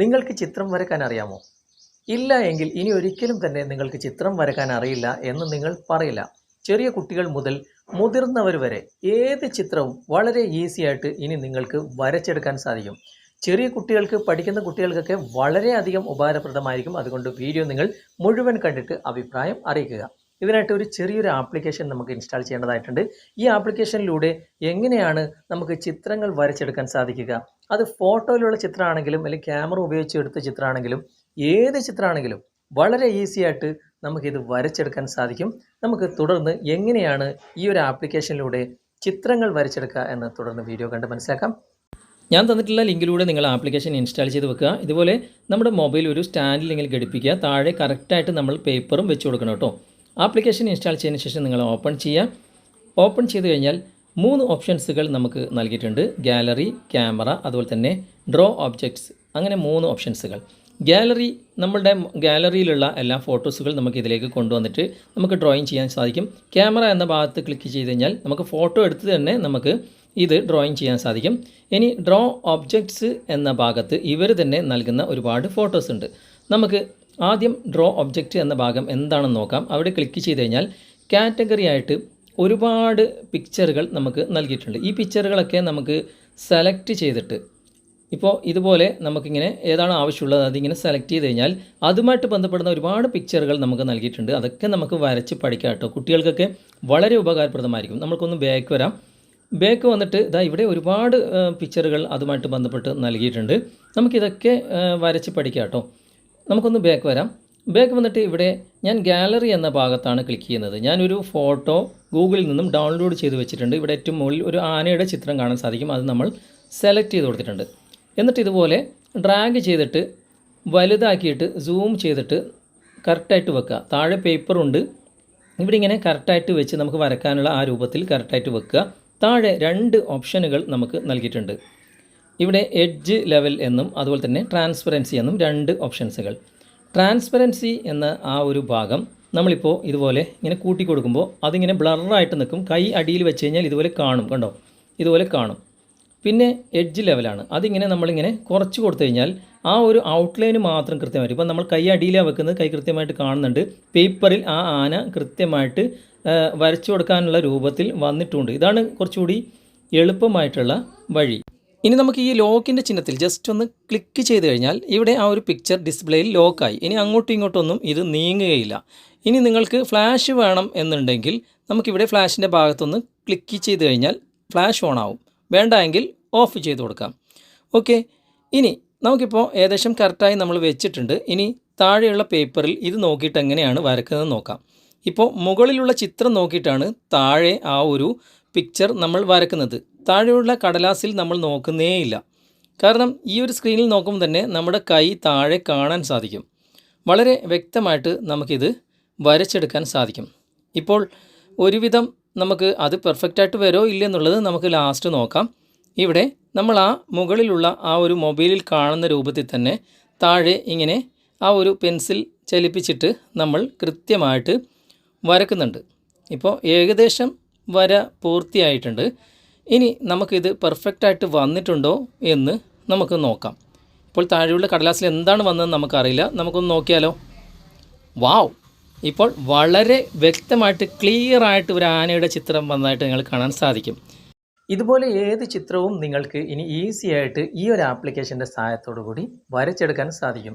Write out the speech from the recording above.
നിങ്ങൾക്ക് ചിത്രം വരക്കാൻ അറിയാമോ? ഇല്ല എങ്കിൽ ഇനി ഒരിക്കലും തന്നെ നിങ്ങൾക്ക് ചിത്രം വരക്കാൻ അറിയില്ല എന്ന് നിങ്ങൾ പറയില്ല. ചെറിയ കുട്ടികൾ മുതൽ മുതിർന്നവർ വരെ ഏത് ചിത്രവും വളരെ ഈസി ആയിട്ട് ഇനി നിങ്ങൾക്ക് വരച്ചെടുക്കാൻ സാധിക്കും. ചെറിയ കുട്ടികൾക്ക് പഠിക്കുന്ന കുട്ടികൾക്കൊക്കെ വളരെയധികം ഉപകാരപ്രദമായിരിക്കും. അതുകൊണ്ട് വീഡിയോ നിങ്ങൾ മുഴുവൻ കണ്ടിട്ട് അഭിപ്രായം അറിയിക്കുക. ഇതിനായിട്ട് ഒരു ചെറിയൊരു ആപ്ലിക്കേഷൻ നമുക്ക് ഇൻസ്റ്റാൾ ചെയ്യേണ്ടതായിട്ടുണ്ട്. ഈ ആപ്ലിക്കേഷനിലൂടെ എങ്ങനെയാണ് നമുക്ക് ചിത്രങ്ങൾ വരച്ചെടുക്കാൻ സാധിക്കുക? അത് ഫോട്ടോയിലുള്ള ചിത്രമാണെങ്കിലും അല്ലെങ്കിൽ ക്യാമറ ഉപയോഗിച്ച് എടുത്ത ചിത്രമാണെങ്കിലും ഏത് ചിത്രമാണെങ്കിലും വളരെ ഈസി ആയിട്ട് നമുക്കിത് വരച്ചെടുക്കാൻ സാധിക്കും. നമുക്ക് തുടർന്ന് എങ്ങനെയാണ് ഈ ഒരു ആപ്ലിക്കേഷനിലൂടെ ചിത്രങ്ങൾ വരച്ചെടുക്കുക എന്ന് തുടർന്ന് വീഡിയോ കണ്ട് മനസ്സിലാക്കാം. ഞാൻ തന്നിട്ടുള്ള ലിങ്കിലൂടെ നിങ്ങൾ ആപ്ലിക്കേഷൻ ഇൻസ്റ്റാൾ ചെയ്ത് വെക്കുക. ഇതുപോലെ നമ്മുടെ മൊബൈൽ ഒരു സ്റ്റാൻഡിൽ ഇങ്ങനെ ഘടിപ്പിക്കുക. താഴെ കറക്റ്റായിട്ട് നമ്മൾ പേപ്പറും വെച്ച് കൊടുക്കണം കേട്ടോ. ആപ്ലിക്കേഷൻ ഇൻസ്റ്റാൾ ചെയ്തതിന് ശേഷം നിങ്ങൾ ഓപ്പൺ ചെയ്യുക. ഓപ്പൺ ചെയ്ത് കഴിഞ്ഞാൽ മൂന്ന് ഓപ്ഷൻസുകൾ നമുക്ക് നൽകിയിട്ടുണ്ട്. ഗാലറി ക്യാമറ അതുപോലെ തന്നെ ഡ്രോ ഓബ്ജക്ട്സ് അങ്ങനെ മൂന്ന് ഓപ്ഷൻസുകൾ ഗാലറി നമ്മളുടെ ഗാലറിയിലുള്ള എല്ലാ ഫോട്ടോസുകൾ നമുക്ക് ഇതിലേക്ക് കൊണ്ടുവന്നിട്ട് നമുക്ക് ഡ്രോയിങ് ചെയ്യാൻ സാധിക്കും. ക്യാമറ എന്ന ഭാഗത്ത് ക്ലിക്ക് ചെയ്ത് കഴിഞ്ഞാൽ നമുക്ക് ഫോട്ടോ എടുത്ത് തന്നെ നമുക്ക് ഇത് ഡ്രോയിങ് ചെയ്യാൻ സാധിക്കും. ഇനി ഡ്രോ ഓബ്ജക്ട്സ് എന്ന ഭാഗത്ത് ഇവർ തന്നെ നൽകുന്ന ഒരുപാട് ഫോട്ടോസ് ഉണ്ട്. നമുക്ക് ആദ്യം ഡ്രോ ഒബ്ജക്റ്റ് എന്ന ഭാഗം എന്താണെന്ന് നോക്കാം. അവിടെ ക്ലിക്ക് ചെയ്ത് കഴിഞ്ഞാൽ കാറ്റഗറി ആയിട്ട് ഒരുപാട് പിക്ചറുകൾ നമുക്ക് നൽകിയിട്ടുണ്ട്. ഈ പിക്ചറുകളൊക്കെ നമുക്ക് സെലക്ട് ചെയ്തിട്ട് ഇപ്പോൾ ഇതുപോലെ നമുക്കിങ്ങനെ ഏതാണ് ആവശ്യമുള്ളത് അതിങ്ങനെ സെലക്ട് ചെയ്ത് കഴിഞ്ഞാൽ അതുമായിട്ട് ബന്ധപ്പെടുന്ന ഒരുപാട് പിക്ചറുകൾ നമുക്ക് നൽകിയിട്ടുണ്ട്. അതൊക്കെ നമുക്ക് വരച്ച് പഠിക്കാം കേട്ടോ. കുട്ടികൾക്കൊക്കെ വളരെ ഉപകാരപ്രദമായിരിക്കും. നമുക്കൊന്ന് ബാക്ക് വരാം. ബാക്ക് വന്നിട്ട് ഇതാ ഇവിടെ ഒരുപാട് പിക്ചറുകൾ അതുമായിട്ട് ബന്ധപ്പെട്ട് നൽകിയിട്ടുണ്ട്. നമുക്കിതൊക്കെ വരച്ച് പഠിക്കാം കേട്ടോ. നമുക്കൊന്ന് ബാക്ക് വരാം. ബാക്ക് വന്നിട്ട് ഇവിടെ ഞാൻ ഗാലറി എന്ന ഭാഗത്താണ് ക്ലിക്ക് ചെയ്യുന്നത്. ഞാനൊരു ഫോട്ടോ ഗൂഗിളിൽ നിന്നും ഡൗൺലോഡ് ചെയ്ത് വെച്ചിട്ടുണ്ട്. ഇവിടെ ഏറ്റവും മുകളിൽ ഒരു ആനയുടെ ചിത്രം കാണാൻ സാധിക്കും. അത് നമ്മൾ സെലക്ട് ചെയ്ത് കൊടുത്തിട്ടുണ്ട്. എന്നിട്ട് ഇതുപോലെ ഡ്രാഗ് ചെയ്തിട്ട് വലുതാക്കിയിട്ട് സൂം ചെയ്തിട്ട് കറക്റ്റായിട്ട് വെക്കുക. താഴെ പേപ്പറുണ്ട് ഇവിടെ ഇങ്ങനെ കറക്റ്റായിട്ട് വെച്ച് നമുക്ക് വരക്കാനുള്ള ആ രൂപത്തിൽ കറക്റ്റായിട്ട് വെക്കുക. താഴെ രണ്ട് ഓപ്ഷനുകൾ നമുക്ക് നൽകിയിട്ടുണ്ട്. ഇവിടെ എഡ്ജ് ലെവൽ എന്നും അതുപോലെ തന്നെ ട്രാൻസ്പെറൻസി എന്നും രണ്ട് ഓപ്ഷൻസുകൾ ട്രാൻസ്പെറൻസി എന്ന ആ ഒരു ഭാഗം നമ്മളിപ്പോൾ ഇതുപോലെ ഇങ്ങനെ കൂട്ടി കൊടുക്കുമ്പോൾ അതിങ്ങനെ ബ്ലറായിട്ട് നിൽക്കും കൈ അടിയിൽ വെച്ച് കഴിഞ്ഞാൽ ഇതുപോലെ കാണും കണ്ടോ? ഇതുപോലെ കാണും. പിന്നെ എഡ്ജ് ലെവലാണ് അതിങ്ങനെ നമ്മളിങ്ങനെ കുറച്ച് കൊടുത്തു കഴിഞ്ഞാൽ ആ ഒരു ഔട്ട്ലൈന് മാത്രം കൃത്യമായിട്ട് ഇപ്പം നമ്മൾ കൈ അടിയിലാണ് വെക്കുന്നത് കൈ കൃത്യമായിട്ട് കാണുന്നുണ്ട്. പേപ്പറിൽ ആ ആന കൃത്യമായിട്ട് വരച്ചു കൊടുക്കാനുള്ള രൂപത്തിൽ വന്നിട്ടുണ്ട്. ഇതാണ് കുറച്ചുകൂടി എളുപ്പമായിട്ടുള്ള വഴി. ഇനി നമുക്ക് ഈ ലോക്കിന്റെ ചിഹ്നത്തിൽ ജസ്റ്റ് ഒന്ന് ക്ലിക്ക് ചെയ്ത് കഴിഞ്ഞാൽ ഇവിടെ ആ ഒരു പിക്ചർ ഡിസ്പ്ലേയിൽ ലോക്കായി ഇനി അങ്ങോട്ടും ഇങ്ങോട്ടൊന്നും ഇത് നീങ്ങുകയില്ല. ഇനി നിങ്ങൾക്ക് ഫ്ലാഷ് വേണം എന്നുണ്ടെങ്കിൽ നമുക്കിവിടെ ഫ്ലാഷിന്റെ ഭാഗത്തൊന്ന് ക്ലിക്ക് ചെയ്ത് കഴിഞ്ഞാൽ ഫ്ലാഷ് ഓൺ ആവും. വേണ്ട എങ്കിൽ ഓഫ് ചെയ്ത് കൊടുക്കാം. ഓക്കെ ഇനി നമുക്കിപ്പോൾ ഏകദേശം കറക്റ്റായി നമ്മൾ വെച്ചിട്ടുണ്ട്. ഇനി താഴെയുള്ള പേപ്പറിൽ ഇത് നോക്കിയിട്ട് എങ്ങനെയാണ് വരക്കുന്നത് നോക്കാം. ഇപ്പോൾ മുകളിലുള്ള ചിത്രം നോക്കിയിട്ടാണ് താഴെ ആ ഒരു പിക്ചർ നമ്മൾ വരക്കുന്നത്. താഴെയുള്ള കടലാസിൽ നമ്മൾ നോക്കുന്നേയില്ല. കാരണം ഈ ഒരു സ്ക്രീനിൽ നോക്കുമ്പോൾ തന്നെ നമ്മുടെ കൈ താഴെ കാണാൻ സാധിക്കും. വളരെ വ്യക്തമായിട്ട് നമുക്കിത് വരച്ചെടുക്കാൻ സാധിക്കും. ഇപ്പോൾ ഒരുവിധം നമുക്ക് അത് പെർഫെക്റ്റായിട്ട് വരുമോ ഇല്ലെന്നുള്ളത് നമുക്ക് ലാസ്റ്റ് നോക്കാം. ഇവിടെ നമ്മൾ ആ മുകളിലുള്ള ആ ഒരു മൊബൈലിൽ കാണുന്ന രൂപത്തിൽ തന്നെ താഴെ ഇങ്ങനെ ആ ഒരു പെൻസിൽ ചലിപ്പിച്ചിട്ട് നമ്മൾ കൃത്യമായിട്ട് വരക്കുന്നുണ്ട്. ഇപ്പോൾ ഏകദേശം വര പൂർത്തിയായിട്ടുണ്ട്. ഇനി നമുക്കിത് പെർഫെക്റ്റായിട്ട് വന്നിട്ടുണ്ടോ എന്ന് നമുക്ക് നോക്കാം. ഇപ്പോൾ താഴെയുള്ള കടലാസിൽ എന്താണ് വന്നതെന്ന് നമുക്കറിയില്ല. നമുക്കൊന്ന് നോക്കിയാലോ. വാവ്! ഇപ്പോൾ വളരെ വ്യക്തമായിട്ട് ക്ലിയർ ആയിട്ട് ഒരു ആനയുടെ ചിത്രം വന്നതായിട്ട് നിങ്ങൾ കാണാൻ സാധിക്കും. ഇതുപോലെ ഏത് ചിത്രവും നിങ്ങൾക്ക് ഇനി ഈസി ആയിട്ട് ഈ ഒരു ആപ്ലിക്കേഷന്റെ സഹായത്തോടു കൂടി വരച്ചെടുക്കാൻ സാധിക്കും.